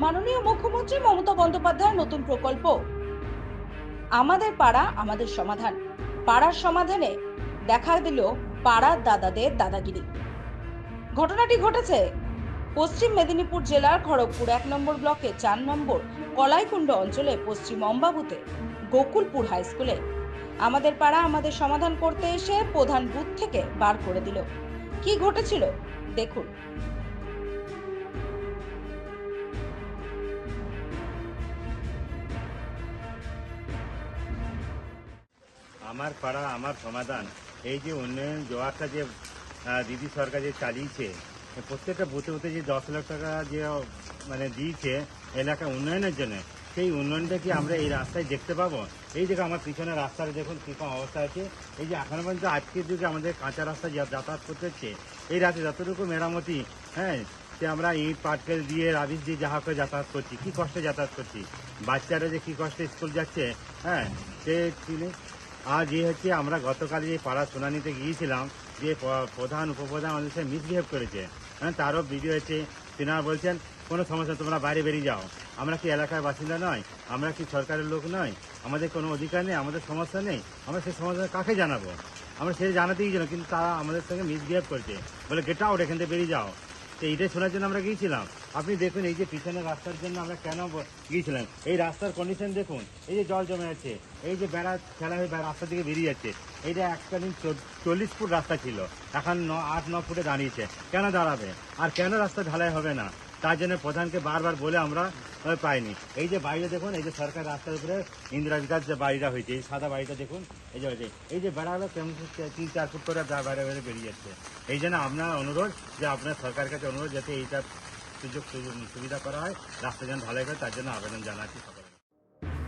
মাননীয় মুখ্যমন্ত্রী মমতা বন্দ্যোপাধ্যায়ের নতুন প্রকল্প। আমাদের পাড়া আমাদের সমাধান। পাড়ার সমাধানে দেখা দিল পাড়ার দাদাদের দাদাগিরি। ঘটনাটি ঘটেছে পশ্চিম মেদিনীপুর জেলার খড়গপুর এক নম্বর ব্লকে চার নম্বর কলাইকুণ্ড অঞ্চলে পশ্চিম অম্বাবুতে গোকুলপুর হাই স্কুলে। আমাদের পাড়া আমাদের সমাধান করতে এসে প্রধান বুথ থেকে বার করে দিল। কি ঘটেছিল? দেখুন। আমার পাড়া, আমার সমাধান, এই যে উন্নয়ন জোয়ারটা যে দিদি সরকার যে চালিয়েছে, প্রত্যেকটা বুথে বুথে যে দশ লাখ টাকা যে মানে দিয়েছে, এলাকা উন্নয়নের জন্য সেই উন্নয়নটা কি আমরা এই রাস্তায় দেখতে পাবো? এই দেখো আমার পিছনে রাস্তার দেখুন কীরকম অবস্থা আছে। এই যে এখনও পর্যন্ত আজকের যুগে আমাদের কাঁচা রাস্তা যাতায়াত করতে হচ্ছে, এই রাতে যতটুকু মেরামতি হ্যাঁ সে আমরা ইট, পাটকেল দিয়ে রাবিশ দিয়ে যাহা করে যাতায়াত করছি, কি কষ্টে যাতায়াত করছি? বাচ্চারা যে কি কষ্টে স্কুল যাচ্ছে হ্যাঁ সে তিনি আজ যে হচ্ছে আমরা গতকাল যে পাড়া শুনানিতে গিয়েছিলাম, যে প্রধান, উপপ্রধান আমাদের সাথে মিসবিহেভ করেছে হ্যাঁ তারও ভিডিও হচ্ছে তিনারা বলছেন, কোনো সমস্যা, তোমরা বাইরে বেরিয়ে যাও। আমরা কি এলাকার বাসিন্দা নয়? আমরা কি সরকারের লোক নয়? আমাদের কোনো অধিকার নেই, আমাদের সমস্যা নেই। আমরা সেই সমস্যা কাকে জানাব? আমরা সেটা জানাতেই গেলাম কিন্তু তারা আমাদের সঙ্গে মিসবিহেভ করছে। বলে গেট আউট এখান থেকে বেরিয়ে যাও। তো এইটাই শোনার জন্য আমরা গিয়েছিলাম। আপনি দেখুন, এই যে পিছনে রাস্তার জন্য আমরা কেন গিয়েছিলাম? এই রাস্তার কন্ডিশন দেখুন, এই যে জল জমে আছে, এই যে বেড়া খেলা হয়ে রাস্তা থেকে বেরিয়ে যাচ্ছে, এইটা এককালীন চল্লিশ ফুট রাস্তা ছিল, এখন ন আট, ন ফুটে দাঁড়িয়েছে। কেন দাঁড়াবে? আর কেন রাস্তা ঢালাই হবে না? তার জন্য প্রধানকে বারবার বলে আমরা পাইনি। এই যে বাড়িটা দেখুন, এই যে সরকার রাস্তার উপরে ইন্দিরা বিকাশ যে বাড়িটা হয়েছে, এই সাদা বাড়িটা দেখুন, এই যে এই যে বেড়াগুলো কেমন তিন, চার ফুট করে বাইরে বাইরে বেরিয়ে যাচ্ছে। এই জন্য আপনার অনুরোধ যে আপনার সরকার কাছে অনুরোধ যাতে এইটা সুযোগ, সুবিধা করা হয়, রাস্তা যেন ভালো হয়, তার জন্য আবেদন জানাচ্ছি সকলকে।